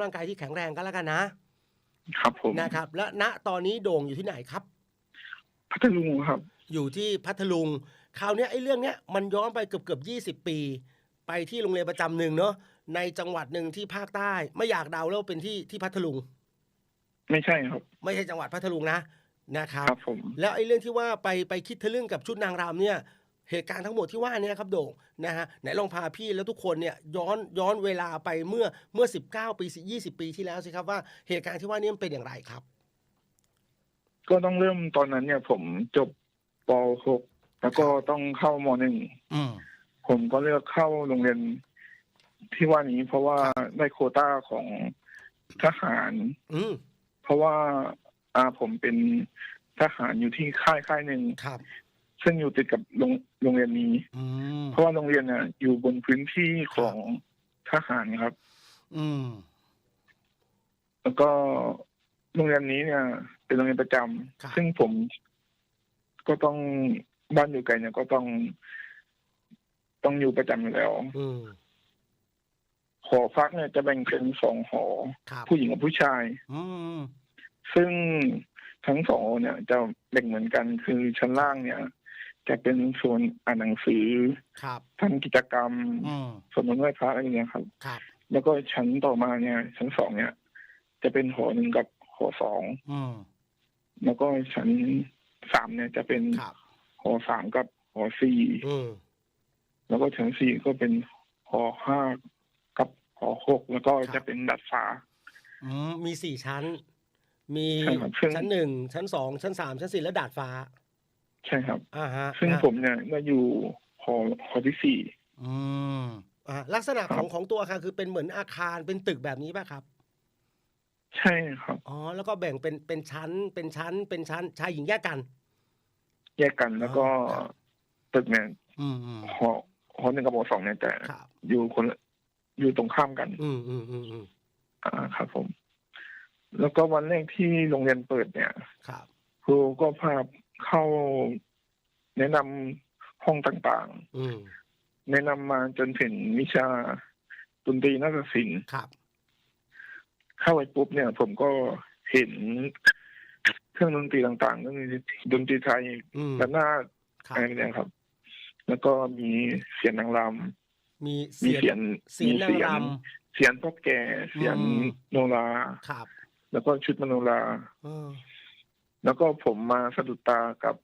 ร่างกายที่แข็งแรงก็แล้วกันนะ ครับผมนะครับ และณตอนนี้โด่งอยู่ที่ไหนครับ พัทลุงครับ อยู่ที่พัทลุงคราวเนี้ยไอ้เรื่องเนี้ยมันย้อนไปเกือบเกือบยีปี ไปที่โรงเรียนประจำหนึ่งเนาะในจังหวัดหนึ่งที่ภาคใต้ ไม่อยากเดาแล้ววาเป็นที่ที่พัทลุง ไม่ใช่ครับ ไม่ใช่จังหวัดพัทลุงนะนะครับครับผมแล้วไอ้เรื่องที่ว่าไปไปคิดทะลึ่งกับชุดนางรำเนี่ย เหตุการณ์ทั้งหมดที่ว่าเนี่ยครับโด่งนะฮะไหนลองพาพี่แล้วทุกคนเนี่ยย้อนย้อนเวลาไปเมื่อเมื่อ 19 ปี 20 ปีที่แล้วสิครับว่าเหตุการณ์ที่ว่านี่มันเป็นอย่างไรครับ ก็ต้องเริ่มตอนนั้นเนี่ย ผมจบป .6 แล้วก็ต้องเข้ามหนึ่งอืมผมก็เลือกเข้าโรงเรียนที่ว่านี้เพราะว่าได้โควต้าของทหารอืมเพราะว่าอาผมเป็นทหารอยู่ที่ค่ายค่ายหนึ่งครับ ซึ่งอยู่ติดกับโรงโรงเรียนนี้อืมเพราะว่าโรงเรียนน่ะอยู่บนพื้นที่ของทหารครับ อืม แล้วก็โรงเรียนนี้เนี่ย เป็นโรงเรียนประจำครับซึ่งผมก็ต้องบ้านอยู่ไกลเนี่ยก็ต้อง ต้องอยู่ประจำอยู่แล้วอืมหอพักเนี่ยจะแบ่งเป็นสองหอครับผู้หญิงกับผู้ชายอืมซึ่งทั้งสองหอเนี่ยจะแบ่งเหมือนกันคือชั้นล่างเนี่ย จะเป็นส่วนอ่านหนังสือครับทำกิจกรรมอืมสวดมนต์ไหว้พระอะไรอย่างเงี้ยครับ ครับ แล้วก็ชั้นต่อมาเนี่ย ชั้นสองเนี่ย จะเป็นหอหนึ่งกับหอสองอืมแล้วก็ชั้นสามเนี่ยจะเป็นครับหอสามกับหอสี่อืมแล้วก็ชั้นสี่ก็เป็นหอห้ากับหอหกแล้วก็ครับจะเป็นดัดฟ้าอืมมีสี่ชั้น มีใช่ครับซึ่งชั้นหนึ่งชั้นสองชั้นสามชั้นสี่และดาดฟ้า ใช่ครับ อ่าฮะซึ่งนะผมเนี่ยก็อยู่หอหอที่สี่อืมอ่าลักษณะครับของของตัวอาคารคือเป็นเหมือนอาคารเป็นตึกแบบนี้ป่ะครับ ใช่ครับ อ๋อ แล้วก็แบ่งเป็นเป็นชั้นเป็นชั้นเป็นชั้นชายหญิงแยกกัน แยกกันแล้วก็ครับ ตึกเนี่ยอืมอืม หอหอหนึ่งกับหอสองเนี่ยจะครับ อยู่คนละอยู่ตรงข้ามกัน อืมอืมอืมอืมอ่าครับผม แล้วก็วันแรกที่โรงเรียนเปิดเนี่ย ครับ ครูก็พา เข้าแนะนำห้องต่างอืมๆแนะนำมาจนถึงวิชาดนตรีนาฏศิลป์ครับเข้าไปปุ๊บเนี่ย ผมก็เห็นเครื่องดนตรีต่างๆก็มีดนตรีไทยอืมระนาดครัอะไรบเนี่ยครับ แล้วก็มีเสียงนางรมีำมีเสียงเสียงเสียงนางมีรเสียงพ่อแก่เสียงอืมโนราำครับ แล้วก็ชุดมโนราเออ แล้วก็ผมมาสะดุดตากับ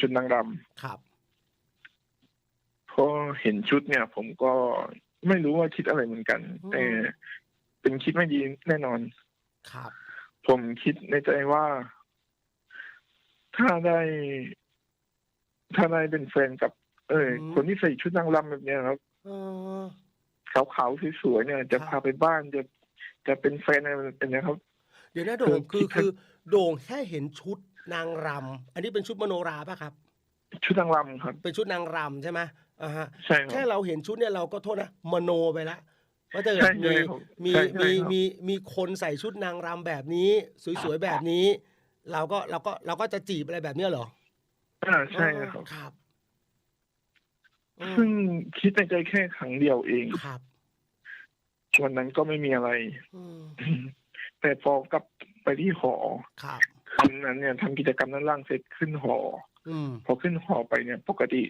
ชุดนางรครับำพอเห็นชุดเนี่ย ผมก็ไม่รู้ว่าคิดอะไรเหมือนกัน แต่เป็นคิดไม่ดีแน่นอน ครับ ผมคิดในใจว่า ถ้าได้ ถ้าได้เป็นแฟนกับ เอออืมคนที่ใส่ชุดนางรำแบบเนี้ยครับเออขาวๆสวยๆเนี่ย จะครับพาไปบ้านจะจะเป็นแฟนอะไรเป็นเนี้ยครับ เดี๋ยวนะโด่งคืคืออคือ โด่งแค่เห็นชุด นางรำอันนี้เป็นชุดมโนราป่ะครับ ชุดนางรำครับ เป็นชุดนางรำใช่ไหมอ่าฮะใช่คแค่รับเราเห็นชุดเนี่ยเราก็โทษนะมโนไปแล้วว่าจะใช่มีใช่ครับมีใช่ใช่มีครับมีมีคนใส่ชุดนางรำแบบนี้ สวยๆแบบนี้ เราก็เราก็เราก็จะจีบอะไรแบบเนี้ยเหรออ่าใช่ครับครับอืมซึ่งคิดในใจแค่ครั้งเดียวเองครับวันนั้นก็ไม่มีอะไรอืมแต่พอกลับไปที่หอครับ วันนั้นเนี่ยทำกิจกรรมด้านล่างเสร็จขึ้นหออืมพอขึ้นหอไปเนี่ย ปกติ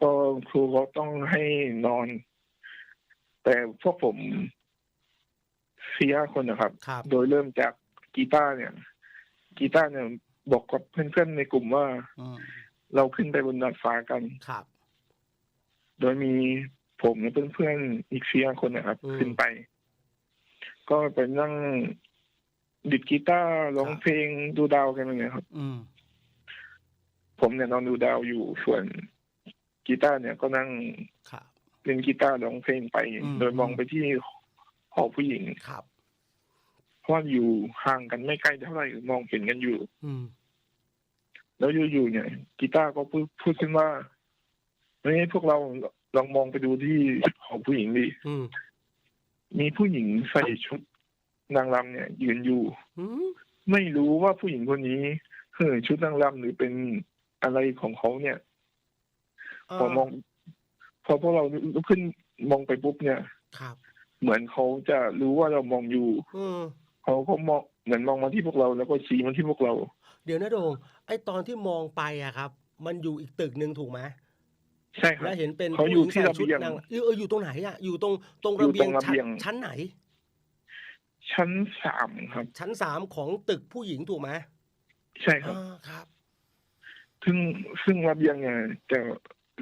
ก็ครูก็ต้องให้นอน แต่พวกผมสี่ห้าคนนะครับครับโดยเริ่มจากกีตาร์เนี่ย กีตาร์เนี่ยบอกกับเพื่อนๆในกลุ่มว่าอืมเราขึ้นไปบนดาดฟ้ากันครับ โดยมีผมและเพื่อนๆอีกสี่ห้าคนนะครับอืมขึ้นไป ก็ไปนั่ง ดิดกีตาร์ร้องครับเพลงดูดาวกันเลยครับอืมผมเนี่ยนอนดูดาวอยู่ส่วนกีตาร์เนี่ยก็นั่งครับเล่นกีตาร์ร้องเพลงไปอืมโดยมองไปที่หอผู้หญิงครับเพราะว่าอยู่ห่างกันไม่ใกล้เท่าไหร่มองเห็นกันอยู่ อืมแล้วอยู่ๆเนี่ย กีตาร์ก็พูดพูดขึ้นว่าเฮ้ยพวกเราลองมองไปดูที่หอผู้หญิงดิอืมมีผู้หญิงใส่ชุด นางรำเนี่ย ยืนอยู่อืมไม่รู้ว่าผู้หญิงคนนี้เฮ้ยชุดนางรำหรือเป็นอะไรของเขาเนี่ยพอมอง พอพวกเราลุกขึ้นมองไปปุ๊บเนี่ยครับเหมือนเขาจะรู้ว่าเรามองอยู่อืมเขาก็มองเหมือนมองมาที่พวกเราแล้วก็ชี้มาที่พวกเรา เดี๋ยวนะโดงไอ้ตอนที่มองไปอะครับ มันอยู่อีกตึกหนึ่งถูกไหมใช่ครับแล้วเห็นเป็นเขาอยู่ผู้หญิงที่ใส่ระชุดเบียงนางเออเอออยู่ตรงไหนอะอยู่ตรงตรงอยู่ระเบียงตรงระชั้นเบียงชั้นไหน ชั้นสามครับ ชั้นสามของตึกผู้หญิงถูกไหมใช่ครับอ่าครับซึ่งซึ่งระเบียงเนี่ยจะ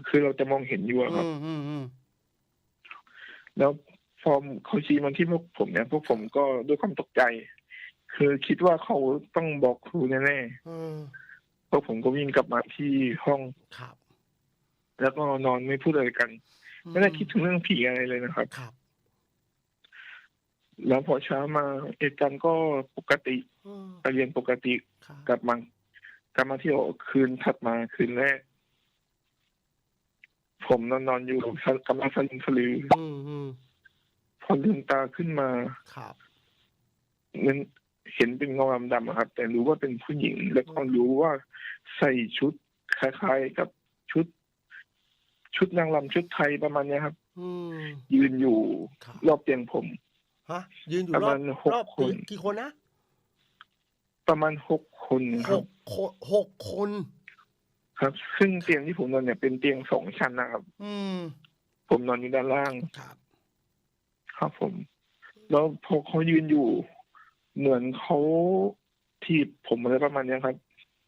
คือเราจะมองเห็นอยู่อะครับ อืมอืมอืมแล้วพอเขาชี้มาที่พวกผมเนี่ย พวกผมก็ด้วยความตกใจ คือคิดว่าเขาต้องบอกครูแน่อืมๆพวกผมก็วิ่งกลับมาที่ห้อง ครับแล้วก็นอนไม่พูดอะไรกัน ไม่ได้คิดถึงเรื่องผีอะไรเลยนะครับ ครับ แล้วพอเช้ามาเหตุการณ์ก็ปกติอืมไปเรียนปกติครับกลับมากลับมาเที่ยวคืนถัดมาคืนแรก ผมนอนนอนๆอยู่กำลังสลึมสลืออืมอืมพอลืมตาขึ้นมาครับมันเห็นเป็นเงาดำๆอะครับ แต่รู้ว่าเป็นผู้หญิง แล้วก็รู้ว่าใส่ชุดคล้ายๆกับชุด ชุดนางรำชุดไทยประมาณเนี้ยครับอืมยืนอยู่ครับรอบเตียงผม ฮะยืนอยู่ประรอมาบณหกรอบคนกี่คนนะ ประมาณหกคนคหรับกคนหกคน ครับ ซึ่งเตียงที่ผมนอนเนี่ยเป็นเตียงสองชั้นนะครับ อืมผมนอนอยู่ด้านล่าง ครับครับผม แล้วพอเขายืนอยู่ เหมือนเขาถีบผมอะไรประมาณเนี้ยครับ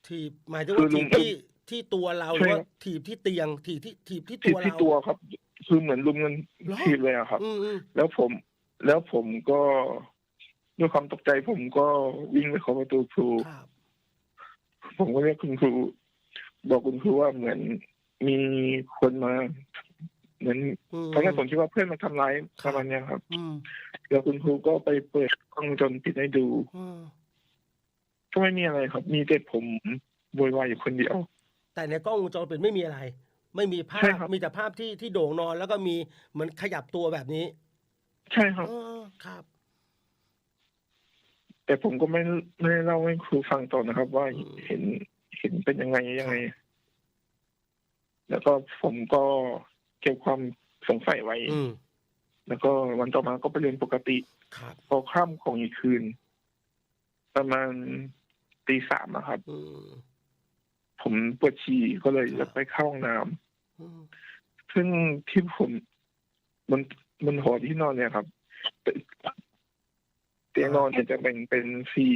ถีบหมายถึงคืว่าอลุถีงบที่ที่ตัวเราหใช่รือว่าครับ ถีบที่เตียงถีบที่ถีบที่ถีตับวที่เรา ตัวครับ คือเหมือนลุมกันเหรอ ถีบเลยอะครับ อืมอืมแล้วผม แล้วผมก็ด้วยความตกใจผมก็วิ่งไปเคาะประตูครู ครับผมก็เรียกคุณครู บอกคุณครูว่าเหมือนมีคนมา เหมือนอืมตอนแรกผมคิดว่าเพื่อนมาทำร้ายประมาณเนี้ยครับ อืมแล้วคุณครูก็ไปเปิดกล้องวงจนปิดให้ดู อืมก็ไม่มีอะไรครับ มีแต่ผมโวยวายอยู่คนเดียว แต่ในกล้องวงจรปิดไม่มีอะไร ไม่มีภาใช่พครับ มีแต่ภาพที่ที่โด่งนอนแล้วก็มีเหมือนขยับตัวแบบนี้ ใช่ครับ เออครับ แต่ผมก็ไม่ไม่ได้เล่าให้ครูฟังต่อนะครับ ว่าอืม เห็นเห็นเป็นยังไงยังไง แล้วก็ผมก็เก็บความสงสัยไว้ อืมแล้วก็วันต่อมาก็ไปเรียนปกติ ครับ พอค่ำของอีกคืน ประมาณตีสามอะครับ อืม ผมปวดฉี่ก็เลยครับ จะไปเข้าห้องน้ำ อืมซึ่งที่ผม มัน มันหอที่นอนเนี่ยครับ เตียงนอนเนี่ยจะแบ่งเป็นสี่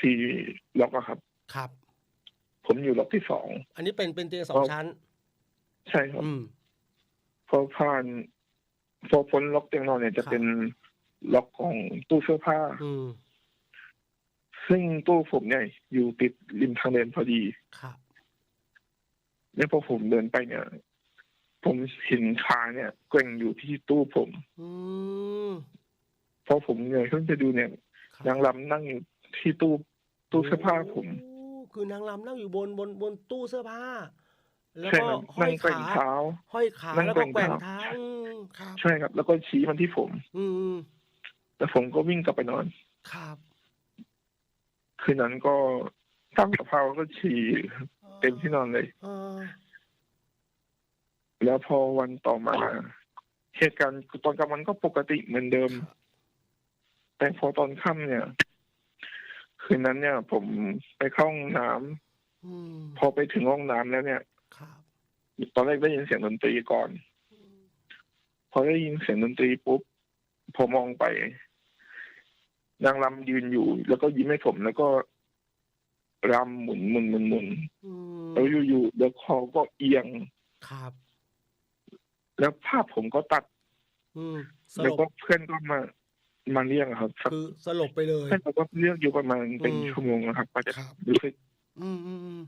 สี่ล็อกอะครับ ครับ ผมอยู่ล็อกที่สอง อันนี้เป็นเป็นเตียงสองอ๋อชั้น ใช่ครับอืมพอผ่านพอพ้นล็อกเตียงนอนเนี่ยจะครับเป็นล็อกของตู้เสื้อผ้าอืมซึ่งตู้ผมเนี่ย อยู่ติดริมทางเดินพอดี ครับ แล้วพอผมเดินไปเนี่ย ผมเห็นขาเนี่ยแกว่งอยู่ที่ตู้ผมอืมพอผมเงยขึ้นไปดูเนี่ยครับนางรำนั่งอยู่ที่ตู้ตู้เสื้อผ้าผมโอ้คือนางรำนั่งอยู่บนบนบนตู้เสื้อผ้า แล้วใช่ก็ครับห้อนั่ยงแกว่งขาเท้าห้อยขานั่งแล้วก็แกว่งแกว่งเท้าเท้าอืมครับใช่ครับ แล้วก็ชี้มาที่ผม อืมแต่ผมก็วิ่งกลับไปนอน ครับ คืนนั้นก็ตั้งกะเพราก็ฉี่เต็มที่นอนเลยเออ แล้วพอวันต่อมา เหตุการณ์ตอนกลางวันก็ปกติเหมือนเดิม แต่พอตอนค่ำเนี่ย คืนนั้นเนี่ย ผมไปเข้าห้องน้ำอืมพอไปถึงห้องน้ำแล้วเนี่ยครับตอนแรกได้ยินเสียงดนตรีก่อน พอได้ยินเสียงดนตรีปุ๊บพอมองไป นางรำยืนอยู่ แล้วก็ยิ้มให้ผมแล้วก็รำหมุนหมุนหมุนหมุนอืมแล้วอยู่ๆแล้วคอก็เอียงครับ แล้วภาพผมก็ตัด อืมสแล้วลบก็เพื่อนก็มามาเรียกอะครับสักคือสลบไปเลย เพื่อนเขาก็เรียกอยู่ประมาณเป็นอืม ชั่วโมงนะครับกว่าจะครับ รู้สึก อืมอืมอืม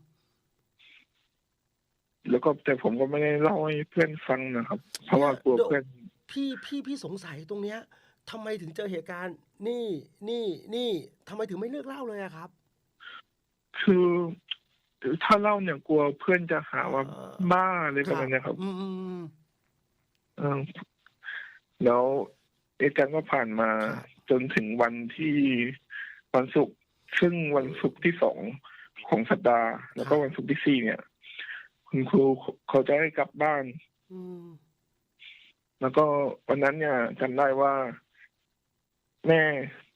แล้วก็แต่ผมก็ไม่ได้เล่าให้เพื่อนฟังนะครับ เพราะว่ากลัวเพื่อน พี่พี่พี่สงสัยตรงเนี้ยทำไมถึงเจอเหตุการณ์ นี่นี่นี่ทำไมถึงไม่เลือกเล่าเลยอะครับ คือถ้าเล่าเนี่ยกลัวเพื่อนจะหาว่าเอ่อบ้าอะไรประมาณเนี้ยครับ อืมอืมอืมเออ แล้วเหตุการณ์ก็ผ่านมาครับจนถึงวันที่วันศุกร์ซึ่งวันศุกร์ที่สองของสัปดาห์ แล้วก็วันศุกร์ที่สี่เนี่ย คุณครูเขาจะให้กลับบ้านอืมแล้วก็วันนั้นเนี่ยจำได้ว่า แม่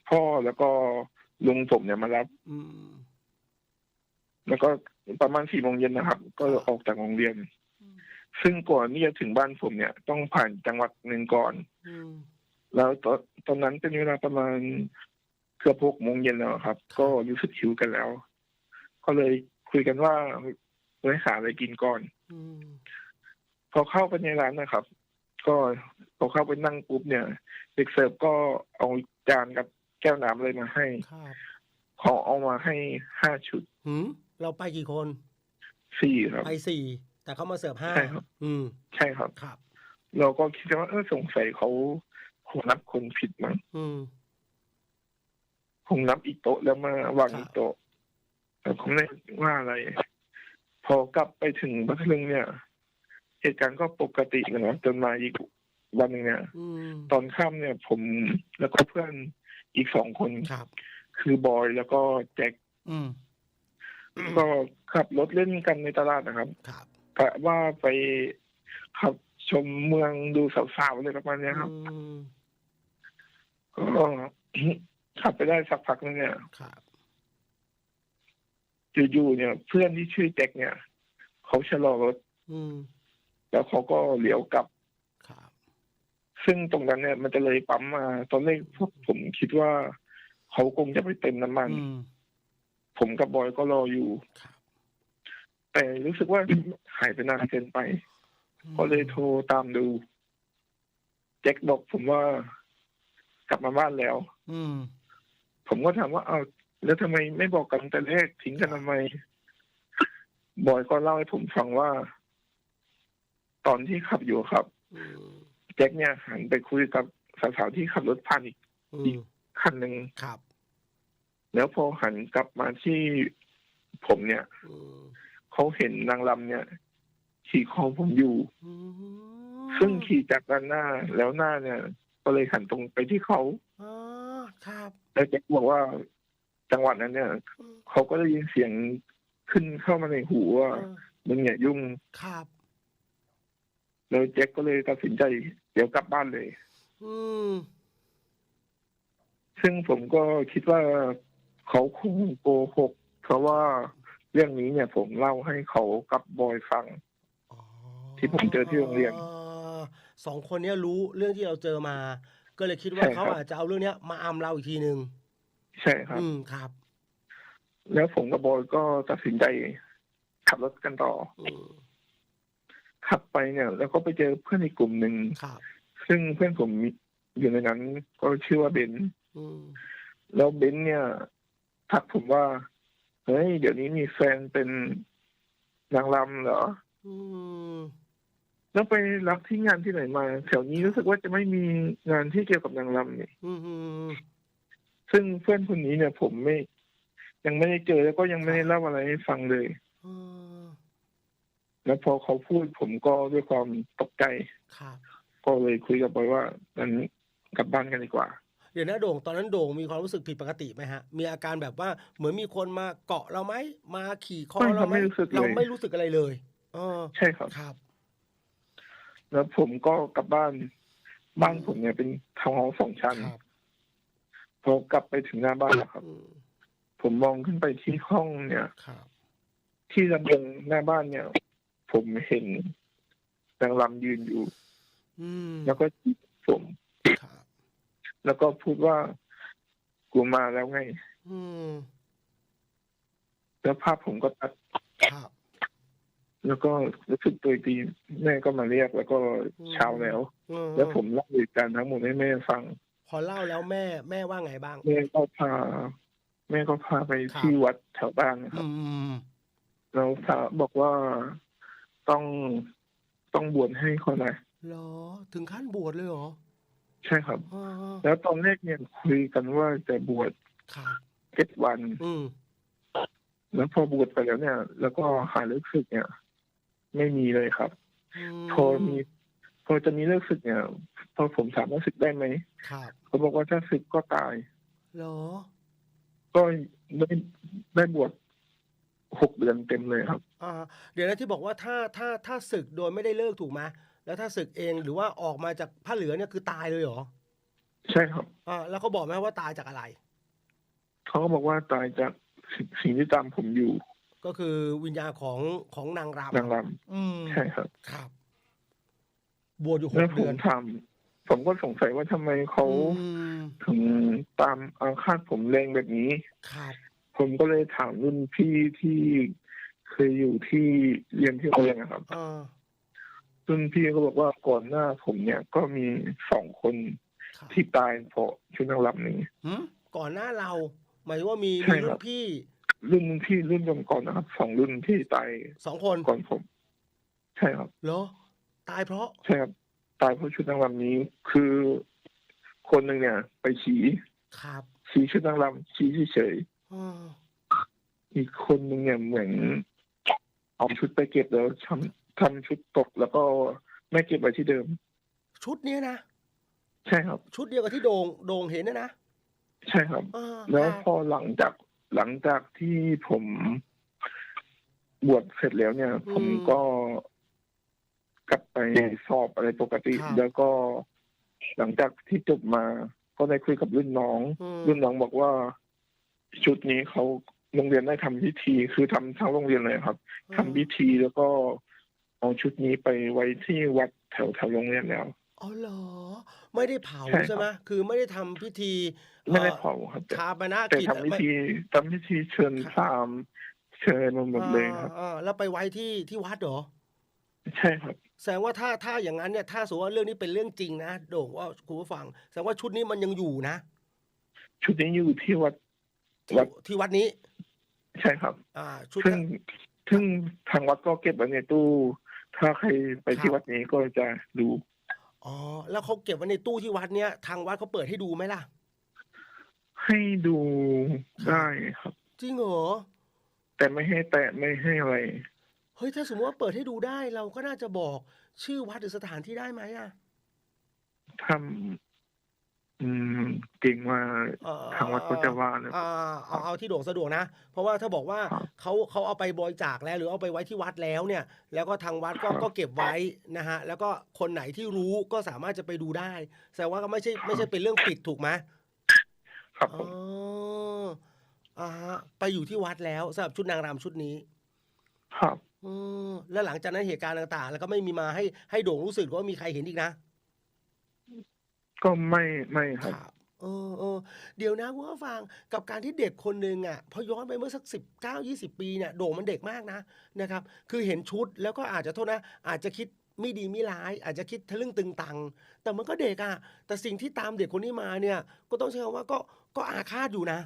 พ่อแล้วก็ลุงผมเนี่ยมารับอืมแล้วก็ประมาณสี่โมงเย็นนะครับ ก็ออกจากโรงเรียน ซึ่งก่อนที่จะถึงบ้านผมเนี่ย ต้องผ่านจังหวัดหนึ่งก่อนอืมแล้วตอนตอนนั้นเป็นเวลาประมาณเกือบหกโมงเย็นแล้วครับ ก็รู้สึกหิวกันแล้ว ก็เลยคุยกันว่าไปหาอะไรกินก่อนอืมพอเข้าไปในร้านนะครับ ก็พอเข้าไปนั่งปุ๊บเนี่ยเด็กเสิร์ฟก็เอาจานกับแก้วน้ำอะไรมาให้ครับเขาเอามาให้ห้าชุดหืมเราไปกี่คน สี่ครับ ไปสี่ แต่เขามาเสิร์ฟห้าใช่ครับ อืม ใช่ครับ ครับ เราก็คิดว่าเออสงสัยเขาคงนับคนผิดมั้งอืม คงนับอีกโต๊ะแล้วมาวางอีกโต๊ะแต่ผมไม่ได้ว่าอะไร พอกลับไปถึงพัทลุงเนี่ย เหตุการณ์ก็ปกติกันนะจนมาอีกวันหนึ่งเนี่ย อืม ตอนค่ำเนี่ย ผมแล้วก็เพื่อนอีกสองคน ครับ คือบอยแล้วก็แจ็คอืม ก็ขับรถเล่นกันในตลาดนะครับ ครับ กะว่าไปขับชมเมืองดูสาวๆอะไรประมาณเนี้ยครับอืมก็ขับไปได้สักพักนึงเนี่ยครับอยู่ๆเนี่ย เพื่อนที่ชื่อแจ็คเนี่ย เขาชะลอรถอืมแล้วเขาก็เลี้ยวกลับครับซึ่งตรงนั้นเนี่ยมันจะเลยปั๊มมา ตอนแรกพวกผมคิดว่า เขาคงจะไปเต็มน้ำมันอืมผมกับบอยก็รออยู่ครับ แต่รู้สึกว่าหายไปนานเกินไป ก็เลยโทรตามดู แจ็คบอกผมว่ากลับมาบ้านแล้ว อืม ผมก็ถามว่าเอาวแล้วทำไมไม่บอกกันแต่แรกทิ้งกันทำไม บอยก็เล่าให้ผมฟังว่า ตอนที่ขับอยู่ครับอืมแจ็คเนี่ยหันไปคุยกับสาวๆที่ขับรถผ่านอีกอืมคันหนึ่งครับ แล้วพอหันกลับมาที่ผมเนี่ยอืม เขาเห็นนางลำเนี่ย ขี่คอผมอยู่อืมซึ่งขี่จากด้านหน้าแล้วหน้าเนี่ย ก็เลยหันตรงไปที่เขาอ๋อครับแล้วแจ็คบอกว่าจังหวัดนั้นเนี่ยอืมเขาก็ได้ยินเสียงขึ้นเข้ามาในหูว่าเออมึงอย่ายุ่งครับแล้วแจ็คก็เลยตัดสินใจ เดี๋ยวกลับบ้านเลย อืมซึ่งผมก็คิดว่าเขาคงโกหกเพราะว่า เรื่องนี้เนี่ยผมเล่าให้เขากับบอยฟังอ๋อที่ผมเจอที่โรงเรียนสองคนเนี้ยรู้เรื่องที่เราเจอมา ก็เลยคิดว่าใช่ครับเขาอาจจะเอาเรื่องเนี้ย มาอำเราอีกทีหนึ่งใช่ครับ อืมครับ แล้วผมกับบอยก็ตัดสินใจขับรถกันต่ออืมขับไปเนี่ย แล้วก็ไปเจอเพื่อนอีกกลุ่มหนึ่งครับซึ่งเพื่อนผมอยู่ในนั้น ก็ชื่อว่าเบนซ์อืมแล้วเบนซ์เนี่ยทักผมว่า เฮ้ยเดี๋ยวนี้มีแฟนเป็นนางรำเหรออืมแล้วไปรับที่งานที่ไหนมา แถวนี้รู้สึกว่าจะไม่มีงานที่เกี่ยวกับนางรำนี่อืมอืมซึ่งเพื่อนคนนี้เนี่ย ผมไม่ ยังไม่ได้เจอแล้วก็ยังไม่ได้เล่าอะไรให้ฟังเลยอืมแล้วพอเขาพูดผมก็ด้วยความตกใจครับก็เลยคุยกับบอยว่างั้นกลับบ้านกันดีกว่า เดี๋ยวนะโด่งตอนนั้นโด่งมีความรู้สึกผิดปกติไหมฮะ มีอาการแบบว่าเหมือนมีคนมาเกาะเราไหมมาขี่คอไม่ครัเราบไหมไม่รู้สึกเลย เราไม่รู้สึกอะไรเลยอ๋อใช่ครับ ครับ แล้วผมก็กลับบ้านบ้านผมเนี่ยเป็นทาวน์เฮาส์สองชั้นครับพอกลับไปถึงหน้าบ้านแล้วครับ อืมผมมองขึ้นไปที่ห้องเนี่ย ครับ ที่ระเบียงหน้าบ้านเนี่ย ผมเห็นนางรำยืนอยู่ อืมแล้วก็จีบผมครับ แล้วก็พูดว่ากูมาแล้วไง อืม แล้วภาพผมก็ตัดครับแล้วก็รู้สึกตัวอีกทีแม่ก็มาเรียกแล้วก็เช้าแล้วอืมแล้วผมเล่าเหตุการณ์ทั้งหมดให้แม่ฟัง พอเล่าแล้วแม่แม่ว่าไงบ้าง แม่ก็พา แม่ก็พาไปครับที่วัดแถวบ้านนะคอืรับมแล้วพระบอกว่าต้องต้องบวชให้คนนะเหรอ ถึงขั้นบวชเลยเหรอ ใช่ครับอ่าแล้วตอนแรกเนี่ยคุยกันว่าจะบวชครับเจ็ดวันอืมแล้วพอบวชไปแล้วเนี่ย แล้วก็หาเลิกศึกเนี่ย ไม่มีเลยครับมพอมีพอจะมีเลิกศึกเนี่ย พอผมถามว่าศึกได้ไหมครับเขาบอกว่าถ้าศึกก็ตายเหรอ ก็ได้ได้บวชหกเดือนเต็มเลยครับ อ่า เดี๋ยวนะที่บอกว่าถ้าถ้าถ้าศึกโดยไม่ได้เลิกถูกไหม แล้วถ้าศึกเองหรือว่าออกมาจากผ้าเหลืองเนี่ยคือตายเลยเหรอใช่ครับอ่าแล้วเขาบอกไหมว่าตายจากอะไรเขาก็บอกว่าตายจากสิ่งสิ่งที่ตามผมอยู่ ก็คือวิญญาณของของนางรนางรำอืมำใช่ครับ ครับ บวชอยู่หแล้วกผเดือมนถามผมก็สงสัยว่าทำไมเขาอืมถึงตามอาฆาตผมแรงแบบนี้ครับผมก็เลยถามรุ่นพี่ที่เคยอยู่ที่เรียนที่โรงเรียนนะครับอ่า รุ่นพี่ก็บอกว่าก่อนหน้าผมเนี่ยก็มีสองคนครับที่ตายเพราะชุดนางรำนี้หืมก่อนหน้าเรา หมายถึงว่ามีใช่มีครัรุ่บนพี่ รุ่นพี่รุ่นก่อนๆนะครับสองรุ่นที่ตายสองคนก่อนผม ใช่ครับเหรอตายเพราะใช่ครับตายเพราะชุดนางรำนี้คือคนหนึ่งเนี่ย ไปชี้ครับชี้ชุดนางรำชี้เฉยอ่าๆอีกคนหนึ่งเนี่ยเหมือนเอาชุดไปเก็บแล้วทำ ทำชุดตกแล้วก็ไม่เก็บไว้ที่เดิม ชุดเนี้ยนะ ใช่ครับ ชุดเดียวกับที่โดงโดงเห็นนะนะ ใช่ครับ อ่าแล้วครับพอหลังจากหลังจากที่ผมบวชเสร็จแล้วเนี่ยผมก็กลับไปสอบอะไรปกติแล้วก็หลังจากที่จบมา ก็ได้คุยกับรุ่นน้อง อืมรุ่นน้องบอกว่า ชุดนี้เขาโรงเรียนได้ทำพิธี คือทำทั้งโรงเรียนเลยครับทำพิธีแล้วก็ เอาชุดนี้ไปไว้ที่วัดแถวแถวโรงเรียนแล้วอ๋อเหรอ ไม่ได้เผาใช่ครับใช่ไหมคือไม่ได้ทำพิธีไม่ได้อ่อเผาครับแต่ชาปนแต่กิจทำพิธีทำพิธีเชิญพราหมณ์เชิญมาหมดเลยครับอ่าอ่าแล้วไปไว้ที่ที่วัดเหรอใช่ครับแสดงว่าถ้าถ้าอย่างนั้นเนี่ยถ้าสมมติว่าเรื่องนี้เป็นเรื่องจริงนะโด่งว่าคุณผู้ฟังแสดงว่าชุดนี้มันยังอยู่นะ ชุดนี้อยู่ที่วัดที่วัดที่วัดนี้ ใช่ครับ อ่า ชุดซึ่งซึ่งทางวัดก็เก็บไว้ในตู้ ถ้าใครไปที่ครับวัดนี้ก็จะดูอ๋อแล้วเขาเก็บไว้ในตู้ที่วัดเนี้ยทางวัดเขาเปิดให้ดูไหมล่ะ ให้ดูได้ครับจริงเหรอแต่ไม่ให้แตะไม่ให้อะไรเฮ้ยถ้าสมมติว่าเปิดให้ดูได้เราก็น่าจะบอกชื่อวัดหรือสถานที่ได้ไหมอะทำ อืม เก่งว่าเอ่อทางวัดก็จะว่านะอ่าเอาเอาที่โด่งสะดวกนะ เพราะว่าถ้าบอกว่าครับเขาเขาเอาไปบริจาคแล้ว หรือเอาไปไว้ที่วัดแล้วเนี่ย แล้วก็ทางวัดก็ครับก็เก็บไว้นะฮะแล้วก็คนไหนที่รู้ก็สามารถจะไปดูได้แสดงว่าก็ไม่ใช่ไม่ใช่เป็นเรื่องปิดถูกไหมครับอ๋ผอมอ่าฮะไปอยู่ที่วัดแล้วสำหรับชุดนางรำชุดนี้ ครับ อืมแล้วหลังจากนั้นเหตุการณ์ต่างๆ แล้วก็ไม่มีมาให้ให้โด่งรู้สึกว่ามีใครเห็นอีกนะ ก็ไม่ไม่ครับ รับเออเออเดี๋ยวนะคุณผู้ฟังกับการที่เด็กคนหนึ่งอะพอย้อนไปเมื่อสักสิบเก้ายี่สิบปีเนี่ยโด่งมันเด็กมากนะนะครับ คือเห็นชุดแล้วก็อาจจะโทษนะ อาจจะคิดไม่ดีไม่ร้าย อาจจะคิดทะลึ่งตึงตัง แต่มันก็เด็กอะ แต่สิ่งที่ตามเด็กคนนี้มาเนี่ย ก็ต้องใช้คำว่าก็ก็อาฆาตอยู่นะ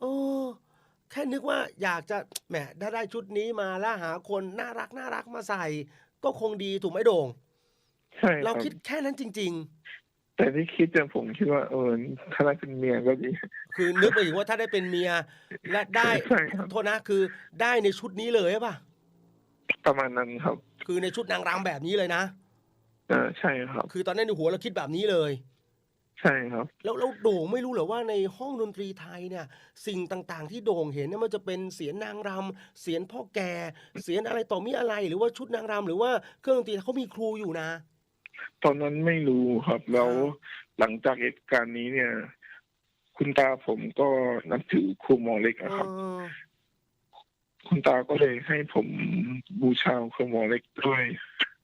เออแค่นึกว่าอยากจะแหมถ้าได้ชุดนี้มาแล้วหาคนน่ารักน่ารักมาใส่ ก็คงดีถูกไหมโด่ง ใช่คเรารับคิดแค่นั้นจริง ๆ แต่ที่คิดจะผมคิดว่าเออถ้าได้เป็นเมียก็ดี คือนึกไปถึงว่าถ้าได้เป็นเมีย และได้ใช่ครับ โทษนะคือได้ในชุดนี้เลยใช่ปะประมาณนั้นครับคือในชุดนางรำแบบนี้เลยนะเออใช่ครับ คือตอนนั้นในหัวเราคิดแบบนี้เลย ใช่ครับ แล้วแล้วโด่งไม่รู้เหรอว่าในห้องดนตรีไทยเนี่ย สิ่งต่างๆ ที่โด่งเห็นเนี่ยมันจะเป็นเสียงนางรำเสียงพ่อแก่ เสียงอะไรต่อมีอะไรหรือว่าชุดนางรำหรือว่าเครื่องดนตรีเขามีครูอยู่นะ ตอนนั้นไม่รู้ครับ แล้วหลังจากเหตุการณ์นี้เนี่ย คุณตาผมก็นับถือครูหมอเล็กเอนะครับอคุณตาก็เลยให้ผมบูชาครูหมอเล็กด้วย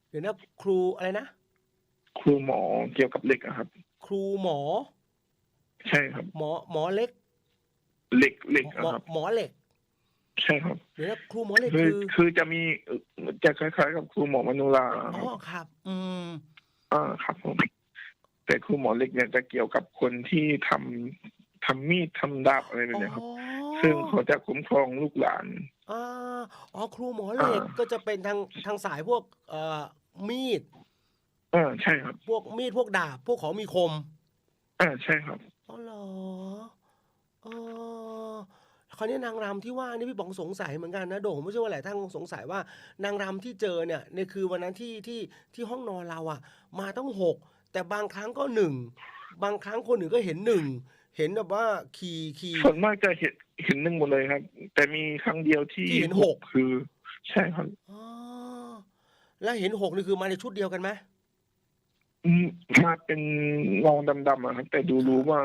เดี๋ยวนะครูอะไรนะครูหมอเกี่ยวกับเหล็กอะครับ ครูหมอ ใช่ครับ หมอหมอเล็กเหล็กเหล็กหอะมอครับ หมอเหล็ก ใช่ครับเดี๋ยวนะครูหมอเหล็กคือคือคือจะมีเอ่อจะคล้ายๆ กับครูหมอมนุราคอ๋รับอครับ อืม อ่าครับผมแต่ครูหมอเล็กเนี่ยจะเกี่ยวกับคนที่ทำทำมีดทำดาบอะไรแบบเนี้ยครับ ซึ่งเขาจะคุ้มครองลูกหลานอ่าอ๋อครูหมอเหล็กอ่าก็จะเป็นทางทางสายพวกเอ่อมีดอ่าใช่ครับ พวกมีดพวกดาบ พวกของมีคมอ่าใช่ครับ อ๋อเหรอเออ คราวนี้นางรำที่ว่านี่พี่ป๋องสงสัยเหมือนกันนะโด่งไม่ใช่ว่าหลายท่านสงสัยว่านางรำที่เจอเนี่ยในคือวันนั้นที่ที่ที่ห้องนอนเราอะมาต้องหกแต่บางครั้งก็หนึ่งบางครั้งคนอื่นก็เห็นหนึ่งเห็นแบบว่าขี่ขี่ส่วนมากจะเห็นเห็นหนึ่งหมดเลยครับ แต่มีครั้งเดียวที่ที่เห็นหกคือ ใช่ครับอ๋อแล้วเห็นหกนี่คือมาในชุดเดียวกันไหมอืมมาเป็นเงาดำๆอะครับแต่ดูรู้ว่า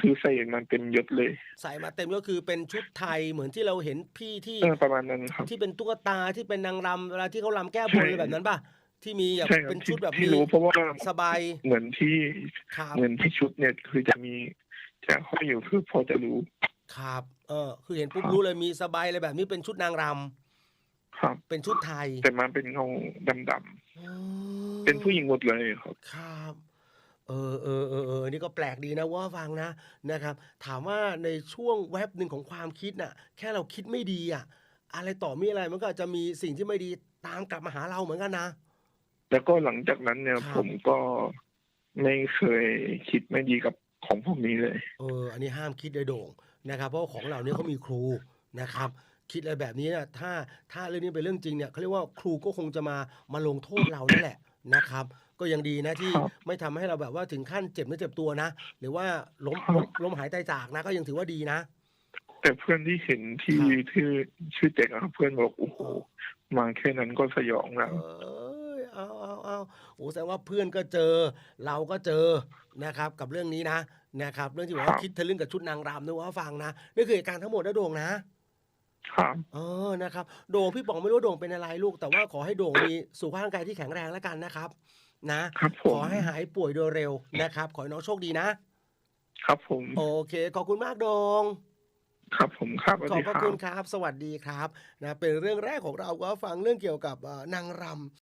คือใส่มันเต็มยศเลย ใส่มาเต็มก็คือเป็นชุดไทยเหมือนที่เราเห็นพี่ที่เออประมาณนั้นครับที่เป็นตุ๊กตาที่เป็นนางรำเวลาที่เขารำแก้บนใช่อะไรแบบนั้นป่ะที่มีแบบใช่ครับเป็นชุดแบบที่มีรู้เพราะว่าสบายเหมือนที่ครับเหมือนที่ชุดเนี่ยคือจะมีจะห้อยอยู่คือพอจะรู้ ครับ เออ คือเห็นปุ๊บครับรู้เลยมีสบายอะไรแบบนี้เป็นชุดนางรำครับ เป็นชุดไทย แต่มาเป็นเงาดำๆเป็นผู้หญิงหมดเลยครับ ครับ เออเออเออเออนี่ก็แปลกดีนะว่าฟังนะนะครับ ถามว่าในช่วงแวบหนึ่งของความคิดน่ะ แค่เราคิดไม่ดีอะ อะไรต่อมีอะไรมันก็อาจจะมีสิ่งที่ไม่ดีตามกลับมาหาเราเหมือนกันนะแล้วก็หลังจากนั้นเนี่ยครับผมก็ไม่เคยคิดไม่ดีกับของพวกนี้เลย เออ อันนี้ห้ามคิดเลยโด่งนะครับ เพราะว่าของเราเนี่ยเขามีครูนะครับ คิดอะไรแบบนี้เนี่ยถ้าถ้าเรื่องนี้เป็นเรื่องจริงเนี่ยเขาเรียกว่าครูก็คงจะมามาลงโทษเรานั่นแหละนะครับ ก็ยังดีนะที่ครับไม่ทำให้เราแบบว่าถึงขั้นเจ็บเนื้อเจ็บตัวนะ หรือว่าล้มครับล้มล้มหายตายจากนะ ก็ยังถือว่าดีนะ แต่เพื่อนที่เห็นที่ครับที่ชื่อเด็กอะครับเพื่อนบอกโอ้โหมาแค่นั้นก็สยองแล้วเอยเอาเอาเอาโอ้แสดงว่าเพื่อนก็เจอ เราก็เจอนะครับ กับเรื่องนี้นะนะครับ เรื่องที่บอกครัว่าบคิดทะลึ่งกับชุดนางรำนึกว่าฟังนะนี่คือเหตุการณ์ทั้งหมดนะโด่งนะครับเออนะครับ โด่งพี่ป๋องไม่รู้ว่าโด่งเป็นอะไรลูก แต่ว่าขอให้โด่งมีสุขภาพร่างกายที่แข็งแรงแล้วกันนะครับ นะครับผขมอให้หายป่วยโดยเร็วนะครับ ขอให้น้องโชคดีนะ ครับผมโอเค ขอบคุณมากโด่งครับผมครับสวัสขอบดีพระครัคุบ ณครับ สวัสดีครับนะเป็นเรื่องแรกของเราก็ฟังเรื่องเกี่ยวกับเอ่อนางรำ